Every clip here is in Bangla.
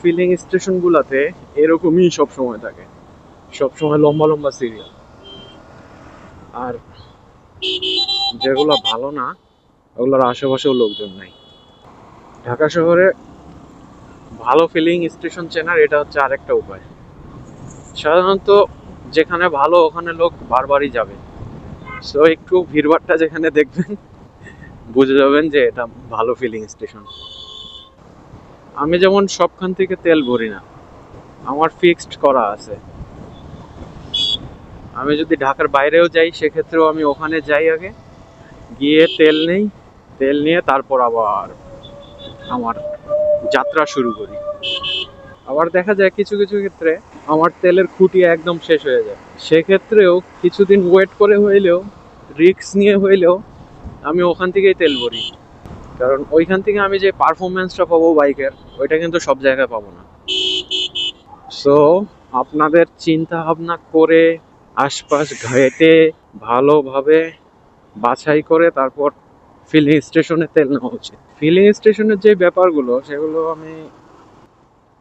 ফিলিং স্টেশনগুলোতে এরকমই সব সময় থাকে। সব সময় লম্বা লম্বা সিরিয়াল আর যেগুলো ভালো না, ওগুলোর আশেপাশেও লোকজন নাই। ঢাকা শহরে ভালো ফিলিং স্টেশন চেনার এটা হচ্ছে আরেকটা উপায়। সাধারণত যেখানে ভালো, ওখানে লোক বারবারই যাবে। সো একটু ভিড়ভাড়টা যেখানে দেখবেন, বুঝে যাবেন যে এটা ভালো ফিলিং স্টেশন আমি যেমন সবখান থেকে তেল ভরি না, আমার ফিক্সড করা আছে। আমি যদি ঢাকার বাইরেও যাই, সেক্ষেত্রেও আমি ওখানে যাই আগে, গিয়ে তেল নেই, তেল নিয়ে তারপর আবার আমার যাত্রা শুরু করি। আবার দেখা যায় কিছু কিছু ক্ষেত্রে আমার তেলের খুঁটি একদম শেষ হয়ে যায়। সেক্ষেত্রেও কিছুদিন ওয়েট করে হইলেও রিস্ক নিয়ে হইলেও আমি ওখান থেকেই তেল ভরি। কারণ ওইখান থেকে আমি যে পারফরমেন্সটা পাবো বাইকের, ওইটা কিন্তু সব জায়গায় পাবো না। সো আপনাদের চিন্তা ভাবনা করে আশপাশ ঘেটে ভালোভাবে বাছাই করে তারপর ফিলিং স্টেশনে তেল নেওয়া উচিত। ফিলিং স্টেশনের যে ব্যাপারগুলো, সেগুলো আমি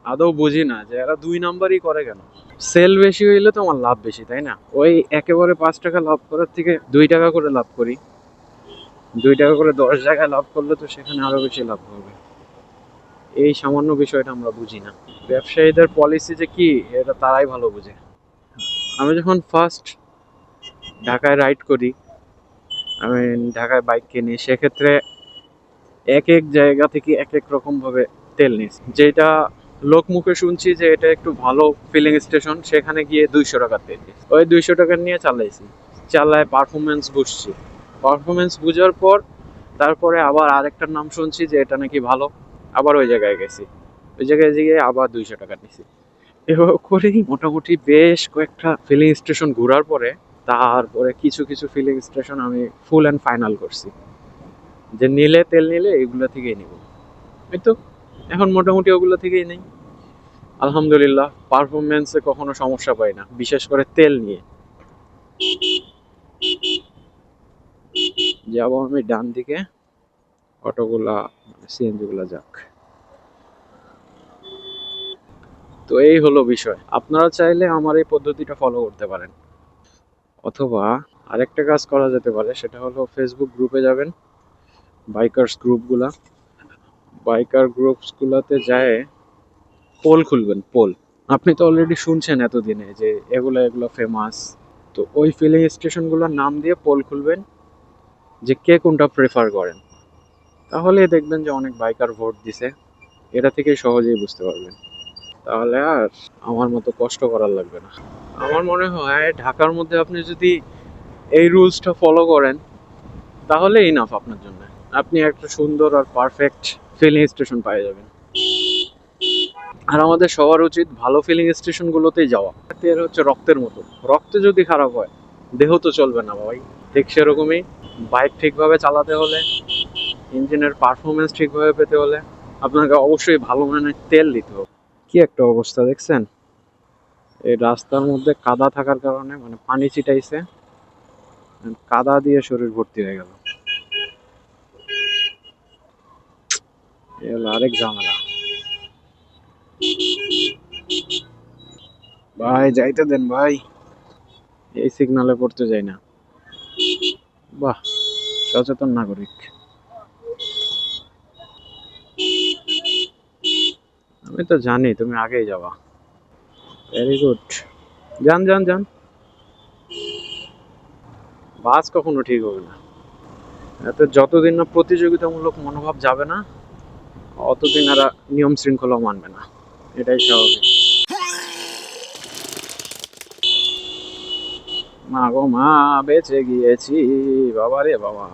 আদৌ বুঝি না যে এরা দুই নাম্বারই করে কেন? সেল বেশি হইলে তো আমার লাভ বেশি, তাই না? ওই একেবারে পাঁচ টাকা লাভ করার থেকে দুই টাকা করে লাভ করি। দুই টাকা করে দশ জায়গায় লাভ করলে তো সেখানে আরও বেশি লাভ হবে। এই সামান্য বিষয়টা আমরা বুঝি না। ব্যবসায়ীদের পলিসি যে কি, এটা তারাই ভালো বুঝে। আমি যখন ফার্স্ট ঢাকায় রাইড করি, আমি ঢাকায় বাইক কিনি, সেক্ষেত্রে এক এক জায়গা থেকে এক এক রকম ভাবে তেল নিস যেটা লোক মুখে শুনছি যে এটা একটু ভালো ফিলিং স্টেশন সেখানে গিয়ে দুইশো টাকা তেল। ওই দুইশো টাকা নিয়ে চালাইছি। চালায় পারফরমেন্স বুঝছি। পারফরমেন্স বুঝার পর, তারপরে আবার আরেকটার নাম শুনছি যে এটা নাকি ভালো। আবার ওই জায়গায় গেছি। ওই জায়গায় গিয়ে আবার দুইশো টাকা নিছি। এভাবে করেই মোটামুটি বেশ কয়েকটা ফিলিং স্টেশন ঘোরার পরে, তারপরে কিছু কিছু ফিলিং স্টেশন আমি ফুল অ্যান্ড ফাইনাল করছি। যে নিলে তেল নিলে এগুলো থেকেই নিব। এই তো, এখন মোটামুটি ওগুলো থেকেই নেই। আলহামদুলিল্লাহ পারফরমেন্সে কখনো সমস্যা পাই না, বিশেষ করে তেল নিয়ে। যাব আমি ডান দিকে। অটোগুলা সিএনজি গুলা যাক। তো এই হলো বিষয়। আপনারা চাইলে আমার এই পদ্ধতিটা ফলো করতে পারেন। অথবা আরেকটা কাজ করা যেতে পারে, সেটা হলো ফেসবুক গ্রুপে যাবেন। বাইকার্স গ্রুপগুলা বাইকার গ্রুপসগুলোতে যায়, পোল খুলবেন, পোল। আপনি তো অলরেডি শুনছেন এতদিনে যে এগুলো এগুলো ফেমাস তো ওই ফিলিং স্টেশনগুলোর নাম দিয়ে পোল খুলবেন। যে কে কোনটা প্রেফার করেন? তাহলে দেখবেন যে অনেক বাইকার ভোট দিছে। এটা থেকে সহজেই বুঝতে পারবেন। তাহলে আর আমার মতো কষ্ট করার লাগবে না। আমার মনে হয় ঢাকার মধ্যে আপনি যদি এই রুলসটা ফলো করেন, তাহলে ইনাফ আপনার জন্য। আপনি একটা সুন্দর আর পারফেক্ট ফিলিং স্টেশন পেয়ে যাবেন। আর আমাদের সবার উচিত ভালো ফিলিং স্টেশনগুলোতেই যাওয়া। হচ্ছে রক্তের মতো। রক্ত যদি খারাপ হয়, দেহ তো চলবে না ভাই। ঠিক সেরকমই বাইক ঠিকভাবে চালাতে হলে, ইঞ্জিনের পারফরমেন্স ঠিকভাবে পেতে হলে আপনাকে অবশ্যই ভালো মানের তেল দিতে হবে। কি একটা অবস্থা দেখছেন? এই রাস্তার মধ্যে কাদা থাকার কারণে মানে পানি ছিটাইছে। কাদা দিয়ে শরীর ভর্তি হয়ে গেল। আরেক ঝামেলা। ভাই, যাইতে দেন ভাই। এই সিগনালে পড়তে যাই না। বাহ, সচেতন নাগরিক। আমি তো জানি, তুমি আগেই যাবা। ভেরি গুড যান যান যান। বাস কখনো ঠিক হবে না। এত যতদিন না প্রতিযোগিতামূলক মনোভাব যাবে না, অতদিন এরা নিয়ম শৃঙ্খলা মানবে না। এটাই স্বাভাবিক। মা গো মা, বেঁচে গিয়েছি। বাবা রে বাবা।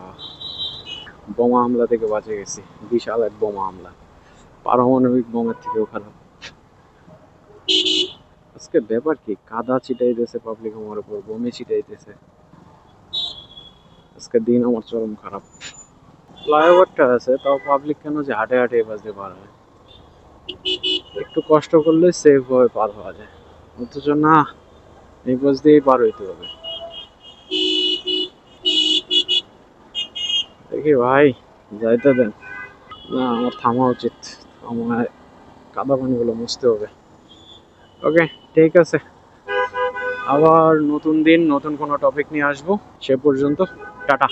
বোমা হামলা থেকে বাঁচে গেছি। বিশাল এক বোমা হামলা। পারমাণবিক বোমের থেকেও খারাপ। আজকে ব্যাপার কি? কাদা ছিটাইতেছে পাবলিক আমার উপর, বমি ছিটাইতেছে। আজকে দিন আমার চরম খারাপ। ফ্লাইওভারটা আছে, তাও পাবলিক কেন যে হাঁটে হাঁটে পাশ পার? একটু কষ্ট করলে সেফ ভাবে পার হওয়া যায়। অথচ না, এই পাশ দিয়েই পার হইতে হবে। দেখি ভাই, যাইতে দেন। না, আমার থামা উচিত। আমার কাদা পানিগুলো মুছতে হবে। ওকে, ঠিক আছে। আবার নতুন দিন, নতুন কোনো টপিক নিয়ে আসব। সে পর্যন্ত, টাটা।